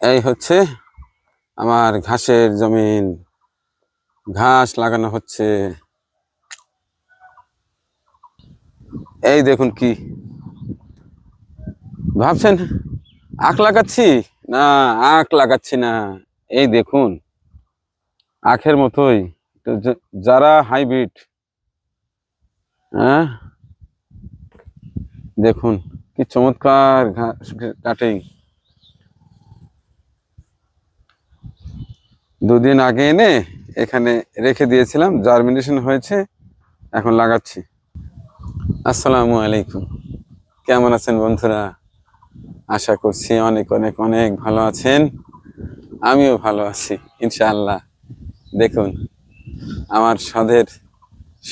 এই হচ্ছে আমার ঘাসের জমিন। ঘাস লাগানো হচ্ছে। এই দেখুন কি। ভাবছেন আখ লাগাচ্ছি? না, আখ লাগাচ্ছি না। এই দেখুন, আখের মতোই। তো যারা হাইব্রিড হ্যাঁ? দেখুন। কি চমৎকার কাটিং। দুদিন আগে এনে এখানে রেখে দিয়েছিলাম জার্মিনেশন হয়েছে, এখন লাগাচ্ছি। আসসালামু আলাইকুম। কেমন আছেন বন্ধুরা? আশা করছি অনেক অনেক অনেক ভালো আছেন। আমিও ভালো আছি, ইনশাআল্লাহ। দেখুন, আমার সদের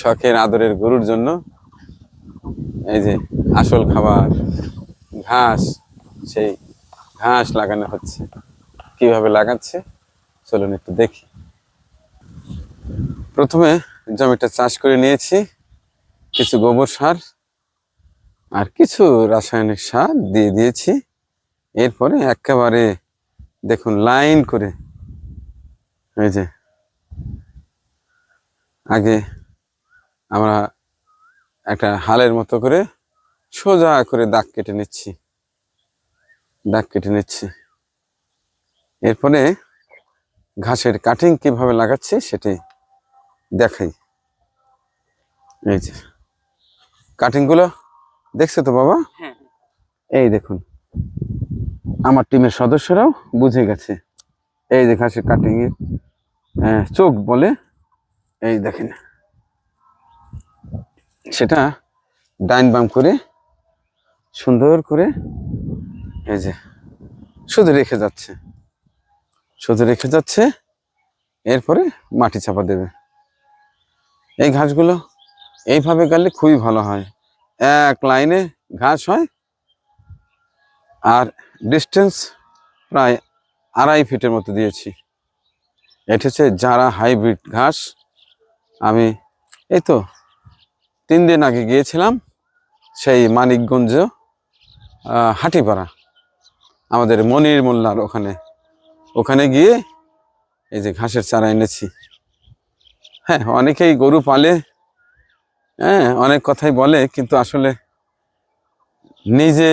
শখের আদরের গরুর জন্য এই যে আসল খাবার, ঘাস, সেই ঘাস লাগানো হচ্ছে। কীভাবে লাগাচ্ছে? চলুন একটু দেখি। প্রথমে জমিটা চাষ করে নিয়েছি। কিছু গোবর সার আর কিছু রাসায়নিক সার দিয়ে দিয়েছি। এরপরে একেবারে দেখুন, লাইন করে এই যে আগে আমরা একটা হালের মতো করে সোজা করে দাগ কেটে নিচ্ছি। দাগ কেটে নিচ্ছি। এরপরে ঘাসের কাটিং কীভাবে লাগাচ্ছি সেটি দেখাই। এই যে কাটিংগুলো দেখছ তো বাবা? হ্যাঁ। এই দেখুন আমার টিমের সদস্যরাও বুঝে গেছে। এই যে ঘাসের কাটিং এর চোখ বলে এই দেখেন। সেটা ডাইন বাম করে সুন্দর করে এই যে শুধু রেখে যাচ্ছে। শুধু রেখে যাচ্ছে, এরপরে মাটি চাপা দেবে। এই ঘাসগুলো এইভাবে গেলে খুবই ভালো হয়। এক লাইনে ঘাস হয় আর ডিস্টেন্স প্রায় আড়াই ফিটের মতো দিয়েছি। এটা হচ্ছে যারা হাইব্রিড ঘাস। আমি এই তো তিন দিন আগে গিয়েছিলাম সেই মানিকগঞ্জ হাটিপাড়া আমাদের মনির মোল্লার ওখানে। ওখানে গিয়ে এই যে ঘাসের চারা এনেছি। হ্যাঁ অনেকেই গরু পালে হ্যাঁ অনেক কথাই বলে, কিন্তু আসলে নিজে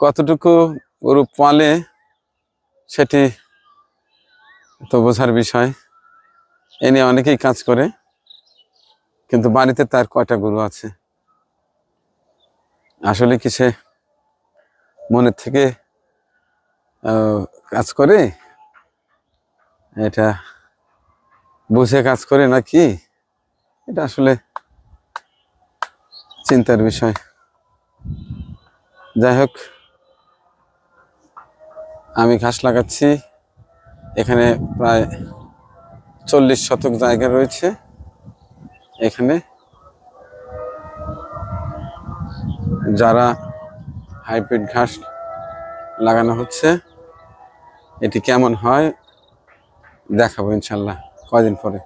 কতটুকু গরু পালে সেটি তো বোঝার বিষয়। এ নিয়ে অনেকেই কাজ করে, কিন্তু বাড়িতে তার কয়টা গরু আছে? আসলে কি সে মনের থেকে কাজ করে? এটা বুঝে কাজ করে নাকি? এটা আসলে চিন্তার বিষয়। যাই হোক, আমি ঘাস লাগাচ্ছি। এখানে প্রায় চল্লিশ শতক জায়গা রয়েছে। এখানে যারা হাইব্রিড ঘাস লাগানো হচ্ছে এটি কেমন হয় দেখাবো ইনশাল্লাহ কয়দিন পরে।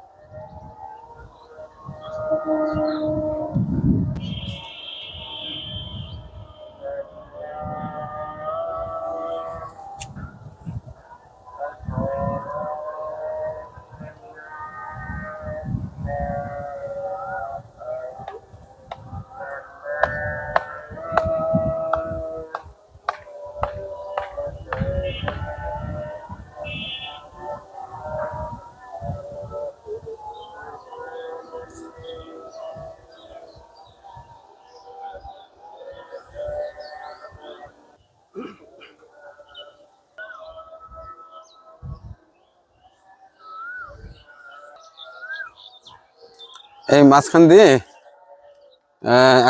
এই মাঝখান দিয়ে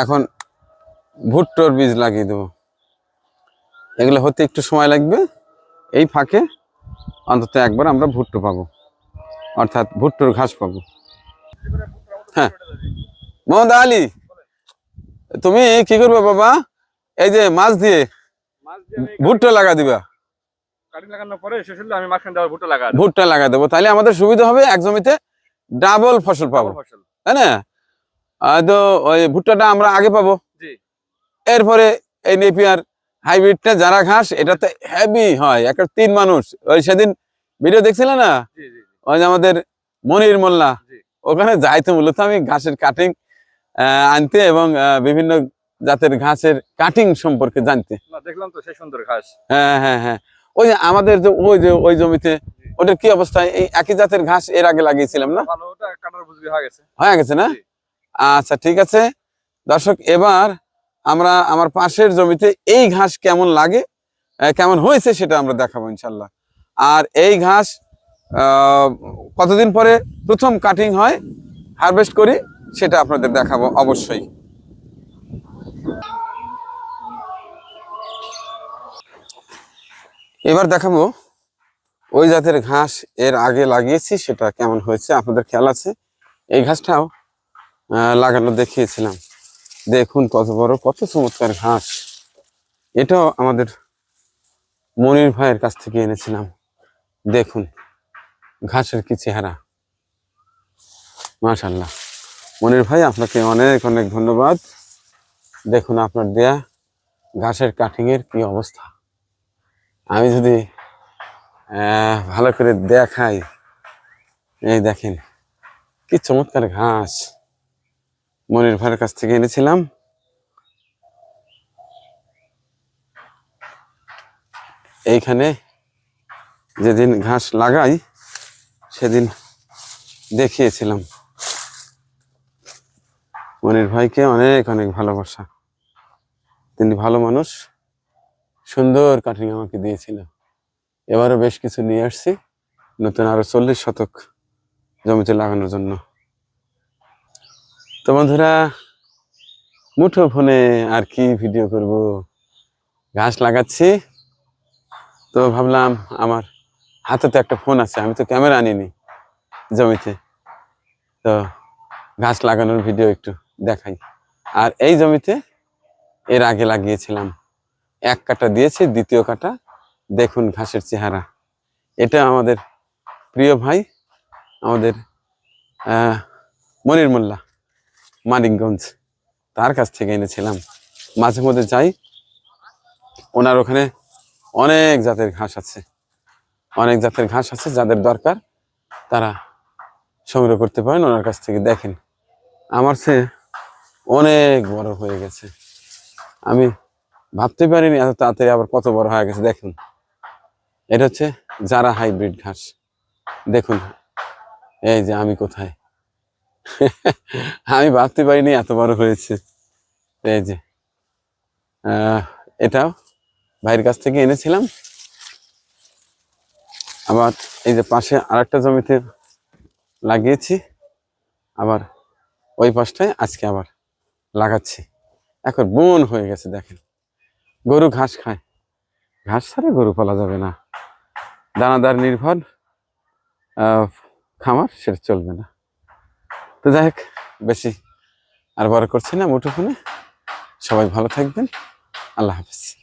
এখন ভুট্টোর বীজ লাগিয়ে দেবো। এগুলো হতে একটু সময় লাগবে। এই ফাঁকে অন্তত একবার আমরা ভুট্টো পাবো। অর্থাৎ ভুট্টোর ঘাস পাবো। হ্যাঁ। মোহাম্মদ আলী তুমি কি করবে বাবা? এই যে মাছ দিয়ে ভুট্টো লাগা দিবা। ভুট্টা লাগা ভুট্টা লাগা দেবো। তাহলে আমাদের সুবিধা হবে এক জমিতে ডাবল ফসল পাবো। ফসল। তাই না? তো ওই ভুট্টাটা আমরা আগে পাবো। এরপরে এই নেপিয়ার হাইব্রিডটা যারা ঘাস এটা তো হেভি হয় একটা তিন মানুষ। ওই সেদিন ভিডিও দেখছিল না। ওই যে আমাদের মনির মোল্লা। ওখানে যাইতো মূলত আমি ঘাসের কাটিং আনতে এবং বিভিন্ন জাতের ঘাসের কাটিং সম্পর্কে জানতে। দেখলাম তো সেই সুন্দর ঘাস। হ্যাঁ হ্যাঁ হ্যাঁ। ওই যে আমাদের যে ওই যে ওই জমিতে ওটার কি অবস্থা? এই একই জাতের ঘাস এর আগে লাগিয়েছিলাম না? হয়ে গেছে। না? আচ্ছা ঠিক আছে। দর্শক এবার আমরা আমার পাশের জমিতে এই ঘাস কেমন লাগে কেমন হয়েছে সেটা আমরা দেখাবো ইনশাল্লাহ। আর এই ঘাস কতদিন পরে প্রথম কাটিং হয় হারভেস্ট করি, সেটা আপনাদের দেখাবো অবশ্যই। এবার দেখাবো ওই জাতের ঘাস এর আগে লাগিয়েছি, সেটা কেমন হয়েছে, আপনাদের খেয়াল আছে? এই ঘাসটাও লাগানো দেখিয়েছিলাম। দেখুন কত বড়, কত চমৎকার ঘাস। এটাও আমাদের মনির ভাইয়ের কাছ থেকে এনেছিলাম। দেখুন, ঘাসের কি চেহারা। মাশাল্লাহ মনির ভাই, আপনাকে অনেক অনেক ধন্যবাদ। দেখুন আপনার দেয়া ঘাসের কাটিং এর কি অবস্থা। আমি যদি ভালো করে দেখাই। এই দেখেন, কি চমৎকার ঘাস। মনির ভাইয়ের কাছ থেকে এনেছিলাম। এইখানে যেদিন ঘাস লাগাই, সেদিন দেখিয়েছিলাম। মনির ভাইকে অনেক অনেক ভালোবাসা। তিনি ভালো মানুষ, সুন্দর কাটিং আমাকে দিয়েছিল। এবারও বেশ কিছু নিয়ে আসছি, নতুন আরও চল্লিশ শতক জমিতে লাগানোর জন্য। তো বন্ধুরা, মুঠো ফোনে আর কি ভিডিও করব? ঘাস লাগাচ্ছি। তো ভাবলাম আমার হাতে তো একটা ফোন আছে, আমি তো ক্যামেরা আনিনি জমিতে। তো ঘাস লাগানোর ভিডিও একটু দেখাই। আর এই জমিতে এর আগে লাগিয়েছিলাম। এক কাটা দিয়েছি, দ্বিতীয় কাটা। দেখুন ঘাসের চেহারা। এটা আমাদের প্রিয় ভাই, আমাদের মনির মোল্লা। মানিকগঞ্জ। তার কাছ থেকে এনেছিলাম। মাঝে মধ্যে যাই। ওনার ওখানে অনেক জাতের ঘাস আছে। অনেক জাতের ঘাস আছে যাদের দরকার তারা সংগ্রহ করতে পারেন, ওনার কাছ থেকে দেখেন। আমার সে অনেক বড় হয়ে গেছে। আমি ভাবতে পারিনি এত তাড়াতাড়ি আবার কত বড় হয়ে গেছে, দেখুন। এটা হচ্ছে যারা হাইব্রিড ঘাস। দেখুন, এই যে আমি কোথায়। আমি ভাবতে পারিনি এত বড় হয়েছে। এই যে এটাও ভাইয়ের কাছ থেকে এনেছিলাম। আবার এই যে পাশে আরেকটা জমিতে লাগিয়েছি। আবার ওই পাশটায় আজকে আবার লাগাচ্ছি। এখন বন হয়ে গেছে, দেখেন। গরু ঘাস খায়। ঘাস ছাড়া গরু পালা যাবে না। দানাদার নির্ভর খামার, সেটা চলবে না। তো যাই হোক বেশি আর বড় করছি না মুঠোফোনে। সবাই ভালো থাকবেন। আল্লাহ হাফিজ।